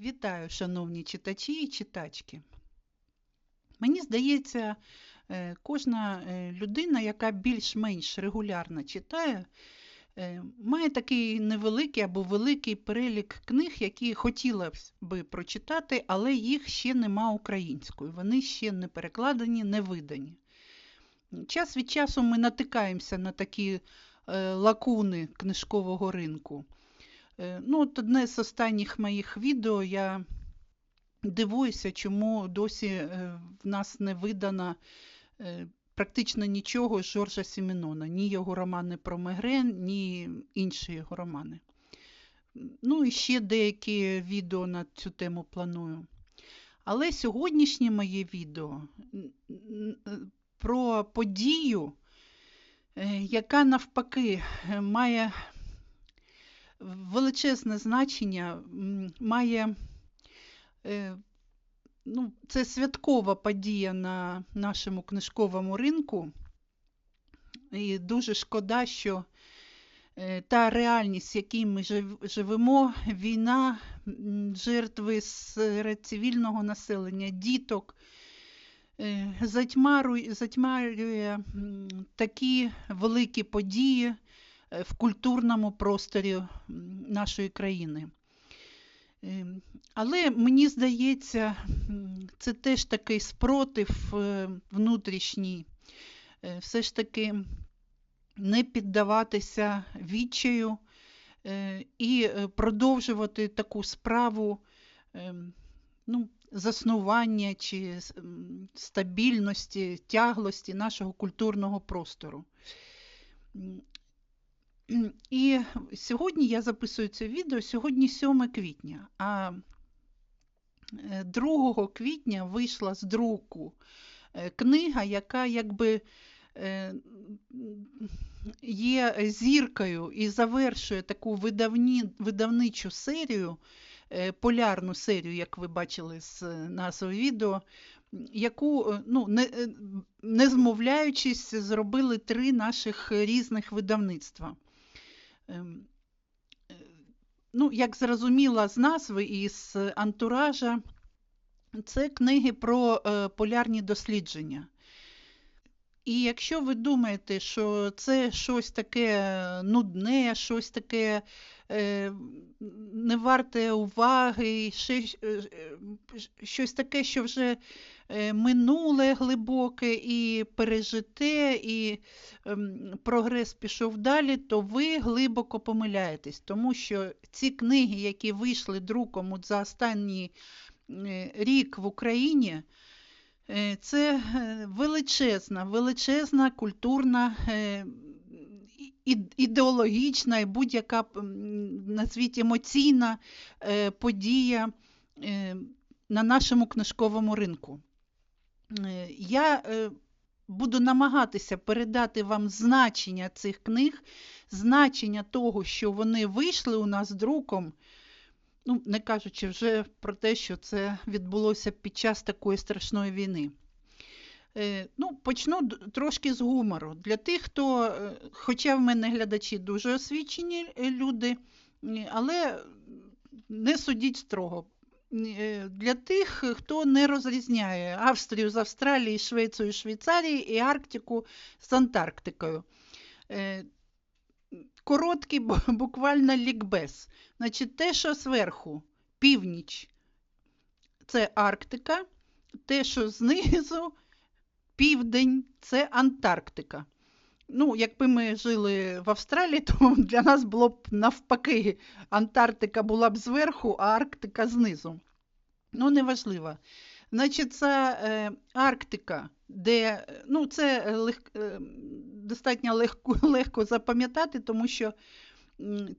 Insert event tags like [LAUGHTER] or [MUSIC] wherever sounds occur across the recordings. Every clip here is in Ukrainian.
Вітаю, шановні читачі і читачки. Мені здається, е, кожна е, людина, яка більш-менш регулярно читає, е, має такий невеликий або великий перелік книг, які хотіла би прочитати, але їх ще нема українською. Вони ще не перекладені, не видані. Час від часу ми натикаємося на такі лакуни книжкового ринку. Е, ну, от Одне з останніх моїх відео я дивуюся, чому досі е, в нас не видано е, практично нічого з Жоржа Сімінона, ні його романи про Мегрен, ні інші його романи. Ну і ще деякі відео на цю тему планую. Але сьогоднішнє моє відео про подію, яка навпаки має величезне значення має е, ну, це святкова подія на нашому книжковому ринку. І дуже шкода, що е, та реальність, в якій ми живемо, війна, жертви серед цивільного населення, діток, е, затьмарює, такі великі події, в культурному просторі нашої країни. Е, але мені здається, це теж такий спротив е, внутрішній, все ж таки не піддаватися відчаю і продовжувати таку справу ну, заснування чи стабільності, тяглості нашого культурного простору. І сьогодні я записую це відео, сьогодні 7 квітня, а 2 е, квітня вийшла з друку е, книга, яка якби е, є зіркою і завершує таку видавні, видавничу серію, полярну серію, як ви бачили з назви відео, яку, ну, не, не змовляючись, зробили три наших різних видавництва. Ем, е, ну, як зрозуміла з назви і з антуража, це книги про е, полярні дослідження. І якщо ви думаєте, що це щось таке нудне, щось таке е, не варте уваги, щось таке, що вже Е, минуле глибоке і пережите, і ем, прогрес пішов далі, то ви глибоко помиляєтесь, тому що ці книги, які вийшли друком за останній е, рік в Україні, е, це величезна, величезна культурна. Ідеологічна і будь-яка назвіть емоційна подія на нашому книжковому ринку. Е, я е, буду намагатися передати вам значення цих книг, значення того, що вони вийшли у нас друком, ну, не кажучи вже про те, що це відбулося під час такої страшної війни. Е, ну, Почну трошки з гумору. Для тих, хто, хоча в мене глядачі дуже освічені люди, але не судіть строго. Е, для тих, хто не розрізняє Австрію з Австралії, Швецію, Швейцарії і Арктику з Антарктикою. Е, короткий, [LAUGHS] буквально лікбез. Значить, те, що зверху, північ це Арктика, те, що знизу, південь це Антарктика. Ну, Якби ми жили в Австралії, [LAUGHS] то для нас було б навпаки, Антарктика була б зверху, а Арктика знизу. Ну, неважливо. Значить, це е, Арктика, де ну, це лег, е, достатньо легко, [LAUGHS] легко запам'ятати, тому що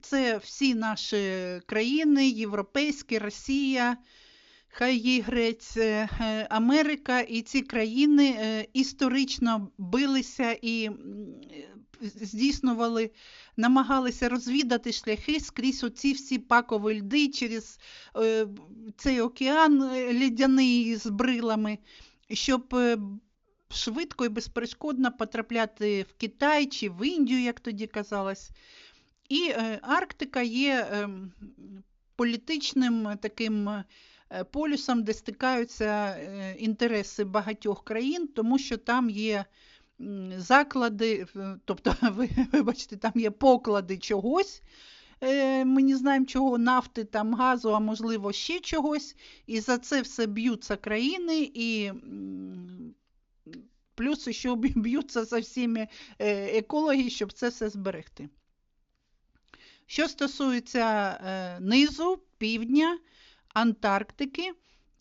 це всі наші країни, європейські, Росія хай їй грець е, Америка і ці країни е, історично билися і здійснювали, намагалися розвідати шляхи скрізь оці всі пакові льди через е, цей океан лідяний з брилами, щоб швидко і безперешкодно потрапляти в Китай чи в Індію, як тоді казалось. І Арктика є ем, політичним таким полюсом, де стикаються інтереси багатьох країн, тому що там є заклади, тобто, [LAUGHS] вибачте, там є поклади чогось. Ми не знаємо, чого нафти, там газу, а можливо, ще чогось. І за це все б'ються країни, і плюс ще б'ються за всіми екологи, щоб це все зберегти. Що стосується низу, півдня, Антарктики,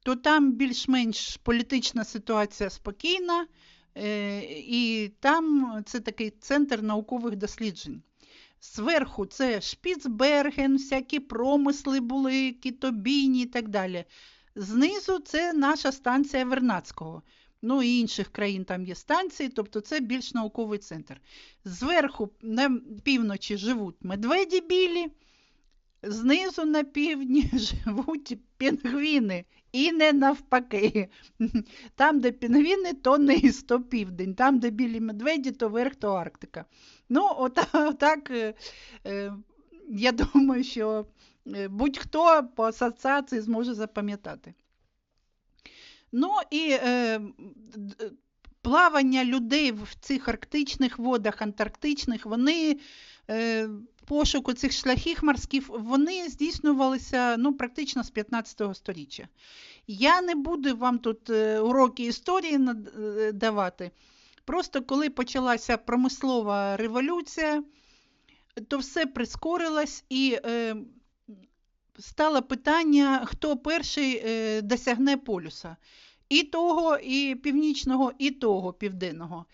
то там більш-менш політична ситуація спокійна. Е, і там це такий центр наукових досліджень. Зверху це Шпіцберген, всякі промисли були, кітобійні і так далі. Знизу це наша станція Вернацького. Ну і інших країн там є станції, тобто це більш науковий центр. Зверху на півночі живуть медведі білі, знизу на півдні [LAUGHS] живуть пінгвіни. І не навпаки. [LAUGHS] Там, де пінгвіни, то низ, то південь, там, де білі медведі, то верх, то Арктика. Ну, отак, е, е, я думаю, що е, будь-хто по асоціації зможе запам'ятати. Ну і е, плавання людей в цих арктичних водах, антарктичних, вони е, пошуку цих шляхів морських, вони здійснювалися ну, практично з 15 століття. Я не буду вам тут е, уроки історії е, давати. Просто коли почалася промислова революція, то все прискорилось і е, стало питання, хто перший е, досягне полюса. І того, і північного, і того південного.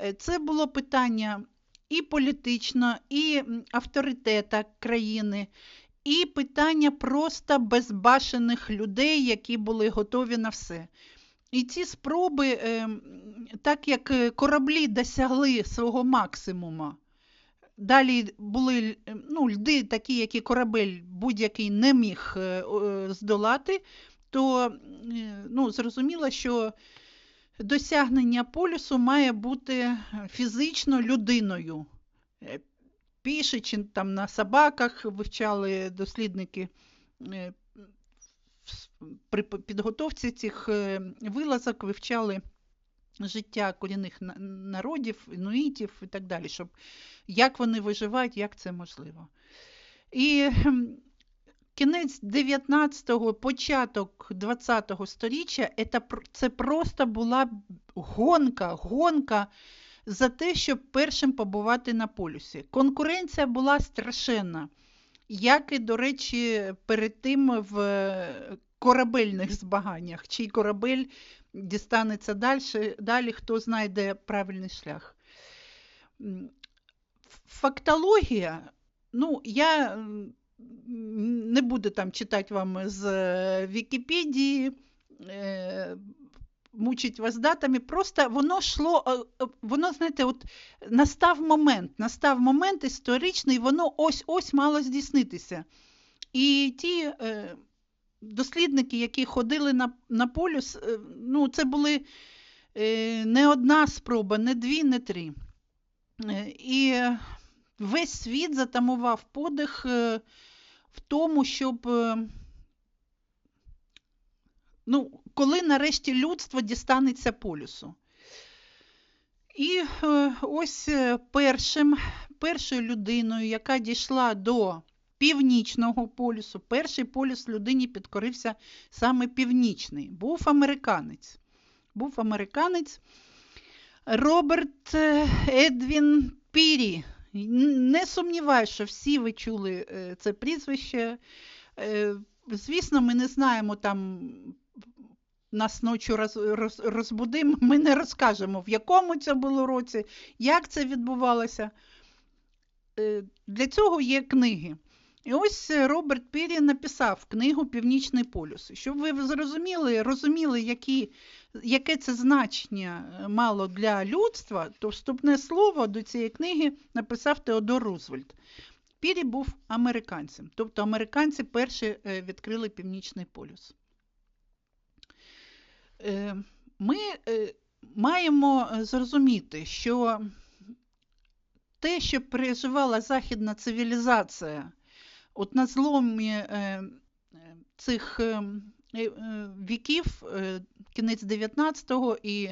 Е, це було питання і політично, і авторитета країни, і питання просто безбашених людей, які були готові на все. І ці спроби, е, так як кораблі досягли свого максимуму, далі були ну, льди, такі, які корабель будь-який не міг здолати, то ну, зрозуміло, що досягнення полюсу має бути фізично людиною. Е, Піше чи там на собаках вивчали дослідники е, при підготовці цих е, вилазок вивчали життя корінних народів, інуїтів і так далі, щоб як вони виживають, як це можливо. І Кінець 19-го, початок 20-го сторіччя це просто була гонка, гонка за те, щоб першим побувати на полюсі. Конкуренція була страшенна, як і, до речі, перед тим в корабельних збаганнях, чий корабель дістанеться далі, далі хто знайде правильний шлях. Фактологія, ну, я не буду там читати вам з е, Вікіпедії, е, мучить вас датами, просто воно йшло, е, воно, знаєте, от настав момент, настав момент історичний, воно ось-ось мало здійснитися. І ті дослідники, які ходили на на полюс, ну, це були не одна спроба, не дві, не три. І весь світ затамував подих в тому, щоб, е, ну, коли нарешті людство дістанеться полюсу. І е, ось е, першим, першою людиною, яка дійшла до північного полюсу, перший полюс людині підкорився саме північний, був американець. Був американець Роберт Едвін Пірі. Не сумніваюся, що всі ви чули е, це прізвище. Е, звісно, ми не знаємо там. Нас ночі роз, роз, розбудимо, ми не розкажемо, в якому це було році, як це відбувалося. Е, для цього є книги. І ось Роберт Пірі написав книгу Північний полюс. Щоб ви зрозуміли, розуміли, які яке це значення е, мало для людства, то вступне слово до цієї книги написав Теодор Рузвельт. Пірі був американцем, тобто американці перші е, відкрили Північний полюс. Е, ми маємо зрозуміти, що те, що переживала західна цивілізація, от на зломі цих віків, кінець 19-го і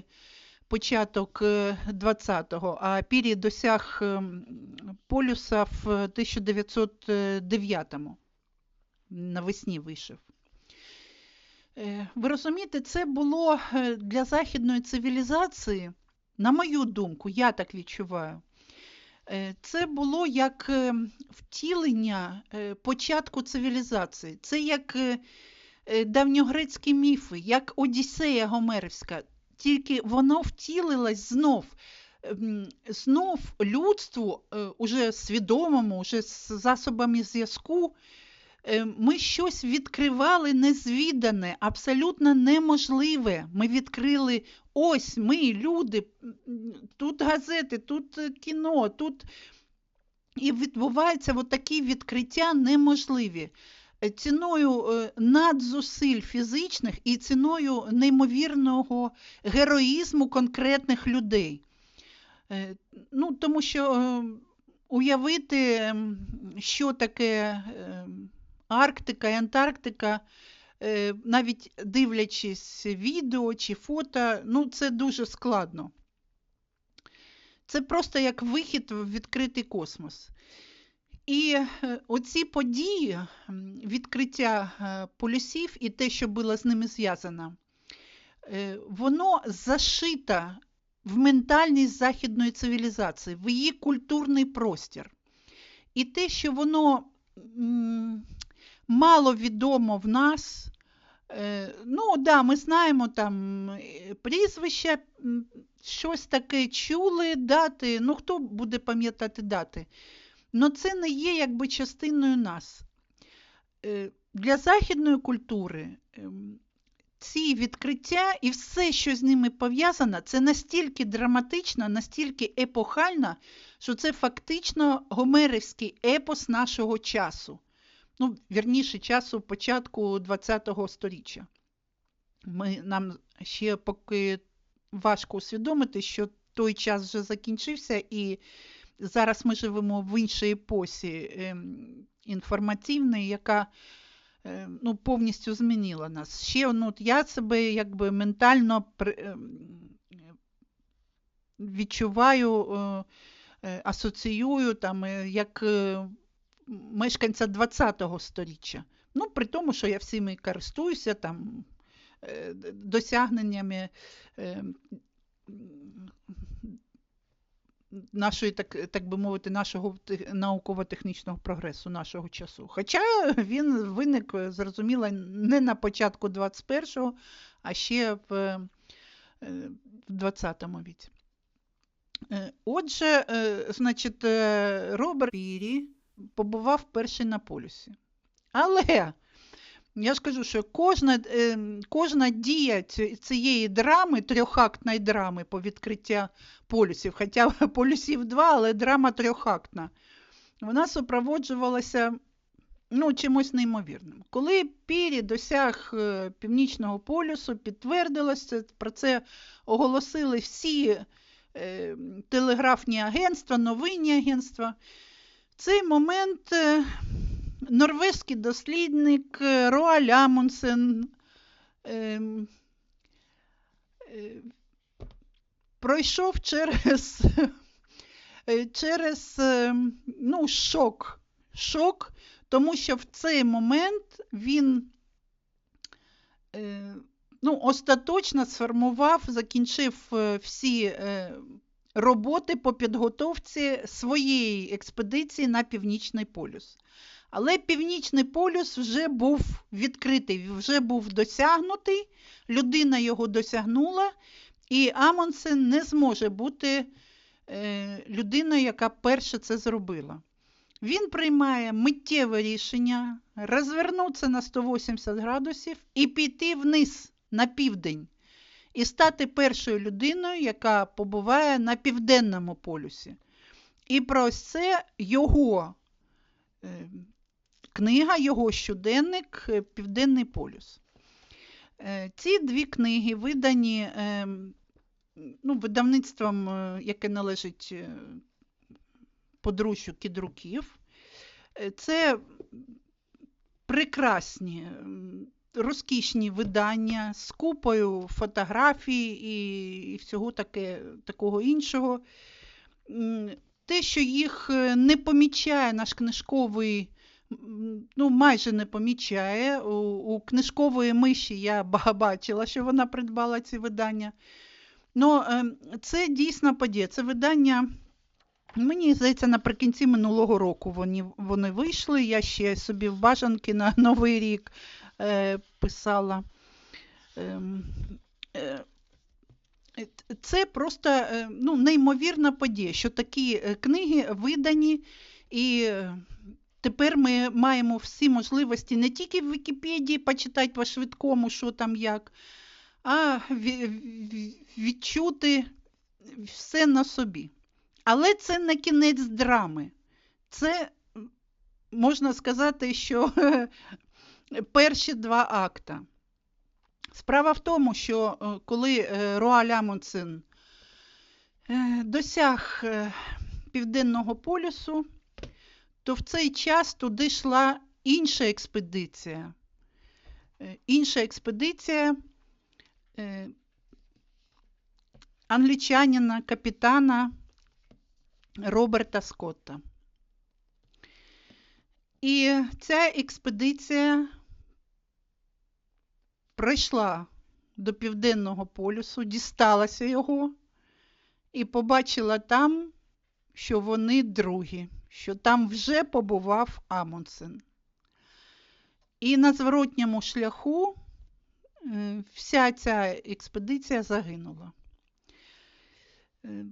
початок 20-го, а Пірі досяг полюса в 1909-му. Навесні вийшов. Ви розумієте, це було для західної цивілізації, на мою думку, я так відчуваю. Це було як втілення початку цивілізації. Це як давньогрецькі міфи, як Одіссея Гомерівська тільки воно втілилось знов. Знов людству, е, уже свідомому, уже з засобами зв'язку, е, ми щось відкривали незвідане, абсолютно неможливе. Ми відкрили ось ми, люди, тут газети, тут е, кіно, тут і відбуваються такі відкриття неможливі. Е, ціною е, надзусиль фізичних і ціною неймовірного героїзму конкретних людей. Е, ну, Тому що уявити, що таке Арктика і Антарктика, навіть дивлячись відео чи фото, ну, це дуже складно. Це просто як вихід в відкритий космос. І е, оці події, відкриття е, полюсів і те, що було з ними зв'язано, е, воно зашито в ментальність західної цивілізації, в її культурний простір. І те, що воно мало відомо в нас, ну, да, ми знаємо там прізвища, щось таке чули, дати, ну хто буде пам'ятати дати? Но це не є якби частиною нас. Е, для західної культури ем, ці відкриття і все, що з ними пов'язано, це настільки драматично, настільки епохально, що це фактично гомерівський епос нашого часу. Ну, вірніше, часу початку ХХ століття. Ми, Нам ще поки важко усвідомити, що той час вже закінчився, і зараз ми живемо в іншій епосі ем, інформаційній, яка ем, ну, повністю змінила нас. Ще ну, я себе якби ментально ем, відчуваю, е, е, асоціюю там, е, як мешканця ХХ століття. Ну, при тому, що я всіми користуюся там досягненнями нашої, так так би мовити, нашого науково-технічного прогресу нашого часу. Хоча він виник, зрозуміло, не на початку 21-го, а ще в 20-му е, віці. Е, отже, е, значить, Роберт Пірі побував перший на полюсі. Але я ж кажу, що кожна е, кожна дія цієї драми, трьохактної драми по відкриття полюсів, хоча [LAUGHS] полюсів два, але драма трьохактна, вона супроводжувалася ну, чимось неймовірним. Коли Пірі досяг е, Північного полюсу, підтвердилося, про це оголосили всі е, телеграфні агентства, новинні агентства. Цей момент норвезький дослідник е, Роаль Амундсен е, пройшов через е, через ну, шок, шок, тому що в цей момент він ну, остаточно сформував, закінчив всі роботи по підготовці своєї експедиції на Північний полюс. Але Північний полюс вже був відкритий, вже був досягнутий, людина його досягнула, і Амонсен не зможе бути е, людиною, яка перше це зробила. Він приймає миттєве рішення розвернутися на 180 градусів і піти вниз на південь, і стати першою людиною, яка побуває на південному полюсі. І про це його е, Книга його щоденник е, Південний полюс. Е, ці дві книги видані ну, видавництвом, яке належить подружжю кідруків. Це прекрасні, розкішні видання з купою фотографій і, і всього таке, такого іншого. Те, що їх е, не помічає наш книжковий, ну, майже не помічає. У, у книжкової миші я [LAUGHS] бачила, що вона придбала ці видання. Ну, Це дійсно подія. Це видання. Мені здається, наприкінці минулого року вони вони вийшли. Я ще собі в бажанки на [LAUGHS] Новий рік писала. Е, е, це просто е, ну, неймовірна подія, що такі е, книги видані, і тепер ми маємо всі можливості не тільки в Вікіпедії почитати по швидкому, що там як, а відчути все на собі. Але це не кінець драми. Це можна сказати, що [LAUGHS] перші два акта. Справа в тому, що е, коли е, Роаль Амундсен е, досяг Південного полюсу, то в цей час туди йшла інша експедиція. Інша експедиція англічанина, капітана Роберта Скотта. І ця експедиція прийшла до Південного полюсу, дісталася його і побачила там, що вони другі, що там вже побував Амундсен. І на зворотньому шляху е, вся ця експедиція загинула. Е,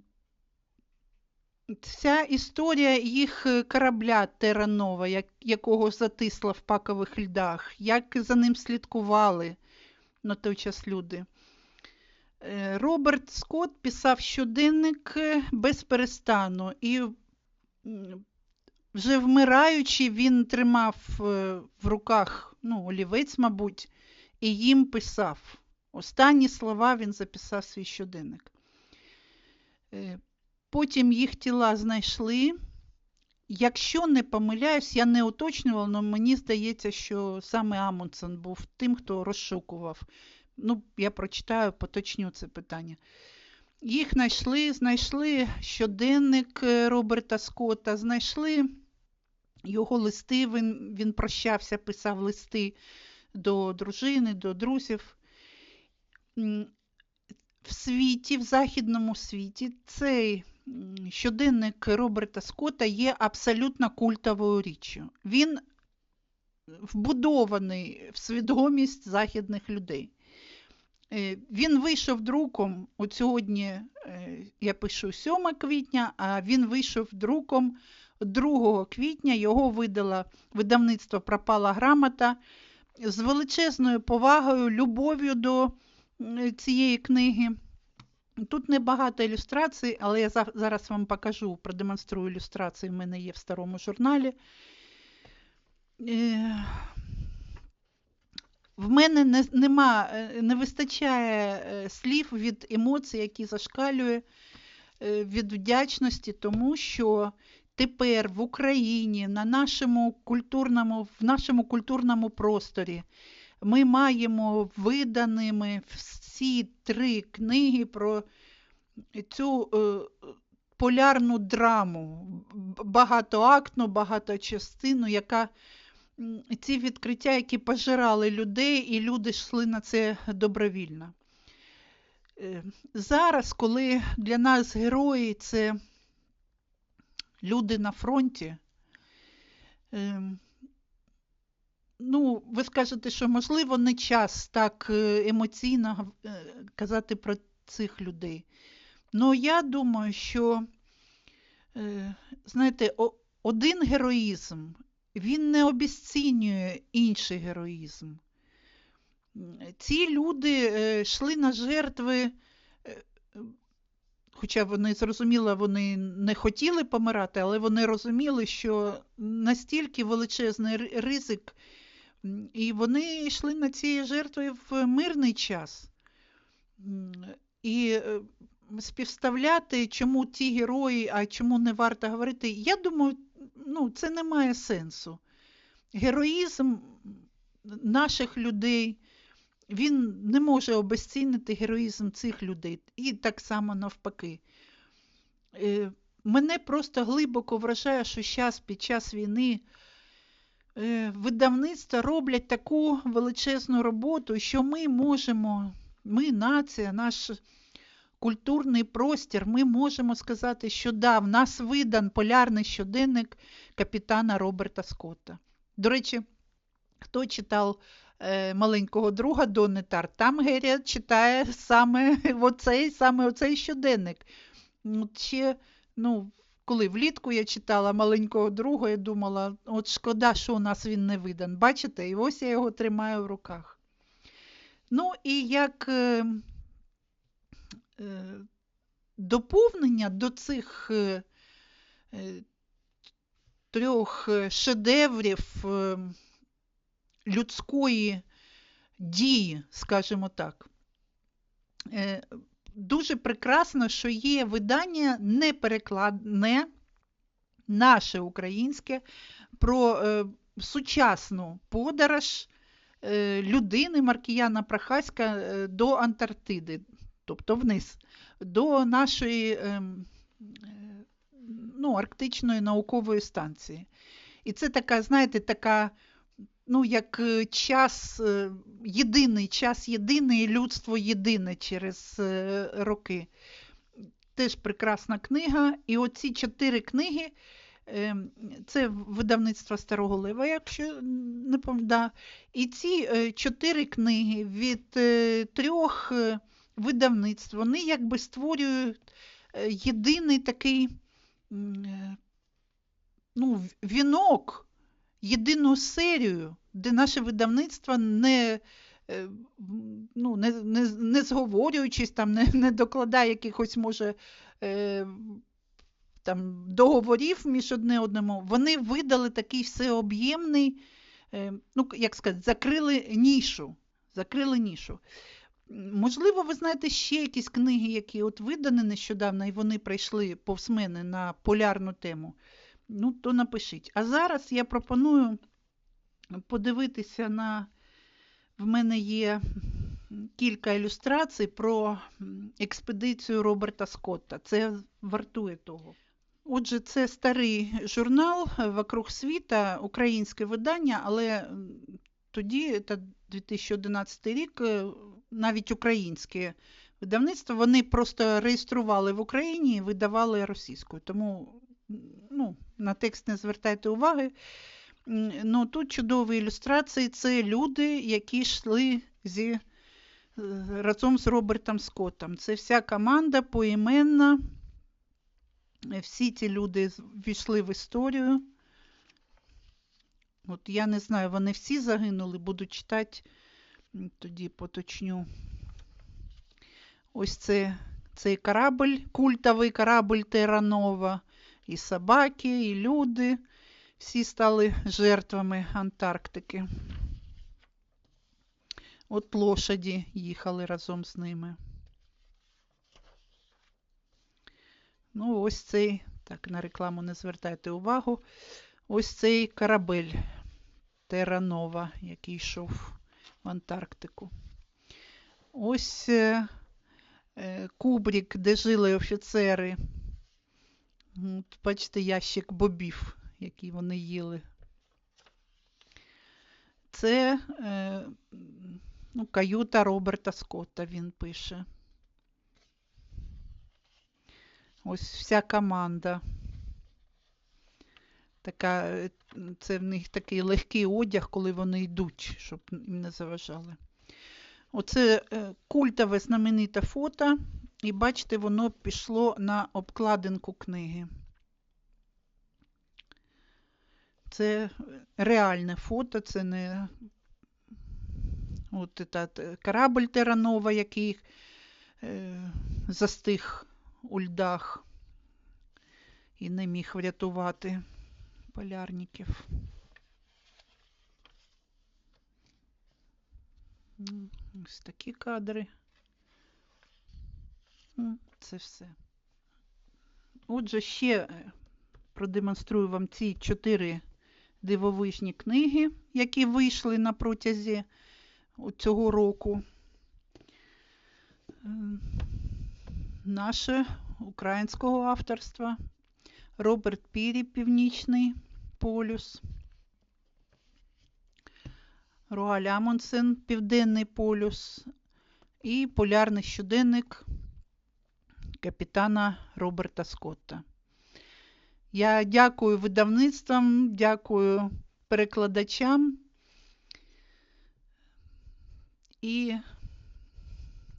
Ця історія їх корабля Теранова, якого затисла в пакових льдах, як за ним слідкували на той час люди. Е, Роберт Скотт писав щоденник е, без перестану, і вже вмираючи, він тримав в руках ну, олівець, мабуть, і їм писав. Останні слова він записав свій щоденник. Потім їх тіла знайшли. Якщо не помиляюсь, я не уточнювала, але мені здається, що саме Амундсен був тим, хто розшукував. Ну, я прочитаю, поточню це питання. Їх знайшли, знайшли щоденник е, Роберта Скотта, знайшли його листи, він він прощався, писав листи до дружини, до друзів в світі, в західному світі, цей щоденник Роберта Скотта є абсолютно культовою річчю. Він вбудований в свідомість західних людей. Е, він вийшов друком, от сьогодні е, я пишу 7 квітня, а він вийшов друком 2 квітня, його видало видавництво Пропала грамота з величезною повагою, любов'ю до цієї книги. Тут небагато ілюстрацій, але я зараз вам покажу, продемонструю ілюстрації, в мене є в старому журналі. Е, в мене не, нема, е, не вистачає е, слів від емоцій, які зашкалює від вдячності, тому що тепер в Україні, на нашому культурному, в нашому культурному просторі ми маємо виданими всі три книги про цю е, полярну драму, багатоактну, багаточастину, яка ці відкриття, які пожирали людей, і люди йшли на це добровільно. Е, зараз, коли для нас герої це люди на фронті, е, ну, ви скажете, що, можливо, не час так е, емоційно е, казати про цих людей. Ну, я думаю, що, е, знаєте, один героїзм, він не обіцінює інший героїзм. Ці люди йшли на жертви, хоча вони зрозуміло, вони не хотіли помирати, але вони розуміли, що настільки величезний ризик і вони йшли на ці жертви в мирний час. І е, співставляти, чому ті герої, а чому не варто говорити, я думаю, ну, це не має сенсу. героїзм наших людей, він не може обезцінити героїзм цих людей. І так само навпаки. Е, мене просто глибоко вражає, що зараз під час війни видавництва роблять таку величезну роботу, що ми можемо, ми, нація, наш культурний простір, ми можемо сказати, що да, в нас видан полярний щоденник капітана Роберта Скотта. До речі, хто читав е, маленького друга Донни Тар, там Герія читає саме [LAUGHS] оцей, саме оцей щоденник. Ще, ну, коли влітку я читала маленького друга, я думала, от шкода, що у нас він не видан. Бачите, і ось я його тримаю в руках. Ну, і як е, е, доповнення до цих е, е трьох шедеврів е, людської дії, скажімо так, е, дуже прекрасно, що є видання неперекладне, наше українське, про е, сучасну подорож е, людини Маркіяна Прохаська е, до Антарктиди, тобто вниз, до нашої е, ну, Арктичної наукової станції. І це така, знаєте, така ну, як е, час е, єдиний, час єдиний, людство єдине через е, роки. Теж прекрасна книга. І оці чотири книги. Це видавництво Старого Лева, якщо не пам'ятаю. І ці чотири книги від трьох видавництв, вони якби створюють єдиний такий ну, вінок єдину серію, де наше видавництво не е, ну, не, не, не зговорюючись, там, не не докладає якихось, може, е, там, договорів між одне одному, вони видали такий всеоб'ємний, е, ну, як сказати, закрили нішу. Закрили нішу. Можливо, ви знаєте ще якісь книги, які от видані нещодавно, і вони прийшли повз мене на полярну тему ну, то напишіть. А зараз я пропоную подивитися на. В мене є кілька ілюстрацій про експедицію Роберта Скотта. Це вартує того. Отже, це старий журнал Вокруг світа, українське видання, але тоді, це 2011 рік, е, навіть українське видавництво, вони просто реєстрували в Україні і видавали російською. Тому ну, на текст не звертайте уваги. Ну, Тут чудові ілюстрації це люди, які йшли зі, е, разом з Робертом Скоттом. Це вся команда поіменна. Всі ці люди війшли в історію. От я не знаю, вони всі загинули, буду читати, тоді поточню. Ось це цей корабль, культовий корабль Теранова. І собаки, і люди. Всі стали жертвами Антарктики. От лошаді їхали разом з ними. Ну, ось цей, так, на рекламу не звертайте увагу. Ось цей корабель Теранова, який йшов в Антарктику. Ось е, е, де жили офіцери От, Бачите, ящик бобів, який вони їли. Це е, ну, каюта Роберта Скотта, він пише. Ось вся команда. Така, е, Це в них такий легкий одяг, коли вони йдуть, щоб їм не заважали. Оце е, культове знамените фото і бачите, воно пішло на обкладинку книги. Це реальне фото, це не от этот корабль Теранова, який е, застиг у льдах і не міг врятувати полярників. Ось такі кадри. Це все. Отже, ще е, продемонструю вам ці чотири дивовижні книги, які вийшли на протязі цього року. Е, Наше українського авторства. Роберт Пірі Північний полюс. Роаль Амундсен Південний полюс і полярний щоденник капітана Роберта Скотта. Я дякую видавництвам, дякую перекладачам і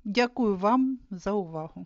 дякую вам за увагу.